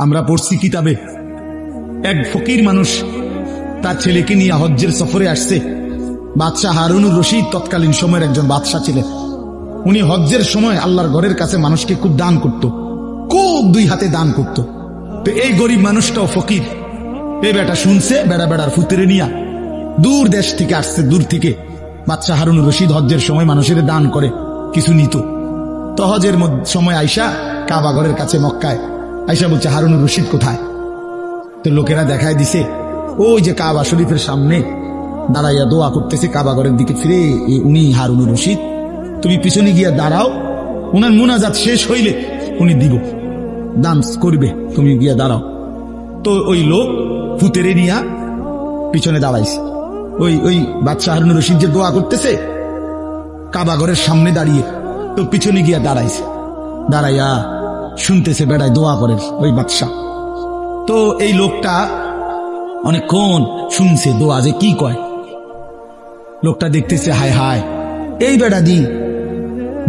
আমরা পড়ছি কিতাবে। এক ফকির মানুষ তার ছেলেকে নিয়ে হজ্জের সফরে আসছে। বাদশাহ হারুনুর রশিদ তৎকালীন সময়ের একজন বাদশাহ ছিলেন। উনি হজ্জের সময় আল্লাহর ঘরের কাছে মানুষকে খুব দান করত, খুব দুই হাতে দান করত। তো এই গরিব মানুষটাও ফকির। এই বেটা শুনছে, বেড়া বেড়ার ফুতেরে নিয়া দূর দেশ থেকে আসছে, দূর থেকে। বাচ্চা হারুনুর রশিদ হজ্জের সময় মানুষের দান করে, কিছু নিত। তো হজের সময় আইসা কাবা ঘরের কাছে মক্কায় আইসা বলছে হারুনুর রশিদ কোথায়? তো লোকেরা দেখায় দিছে, ওই যে কাবা শরীফের সামনে দাঁড়াইয়া দোয়া করতেছে কাবা ঘরের দিকে ফিরে উনি হারুনুর রশিদ। তুমি পিছনে গিয়া দাঁড়াও, উনার মোনাজাত শেষ হইলে উনি দিব। ডান্স করবে, তুমি গিয়া দাঁড়াও। তো ওই লোক ফুতেরে নিয়া পিছনে দাঁড়াইছে। ওই ওই বাদশাহ হারুনুর রশিদ যে দোয়া করতেছে, কাবা ঘরের সামনে দাঁড়িয়ে তো পিছনে গিয়া দাঁড়াইছে। দাঁড়াইয়া শুনতেছে, বেড়ায় দোয়া করে ওই বাদশাহ তো এই লোকটা অনেকক্ষণ শুনছে দোয়া যে কি কয়। লোকটা দেখতেছে, হায় হায়, এই বেড়া দি,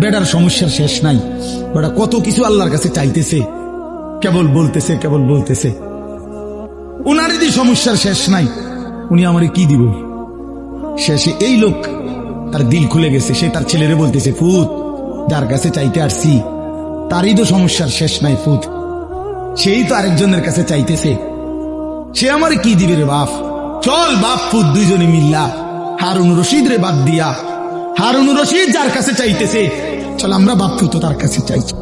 বেড়ার সমস্যার শেষ নাই। বেড়া কত কিছু আল্লাহর কাছে চাইতেছে, কেবল বলতেছে কেবল বলতেছে। উনার যদি সমস্যার শেষ নাই, উনি আমারে কি দিব? শেষে এই লোক তার দিল খুলে গেছে, সে তার ছেলেরে বলতেছে, ফুত, যার কাছে চাইতে আসছি তারই তো সমস্যার শেষ নাই ফুত সেই তো আরেকজনের কাছে চাইতেছে। সে আমার কি দিবে রে বাপ? চল বাপ ফুত দুইজনে মিল্লা। হারুন রশিদ রে বাদ দিয়া। হারুন রশিদ যার কাছে চাইতেছে। চল আমরা বাপ ফুত তার কাছে চাইছি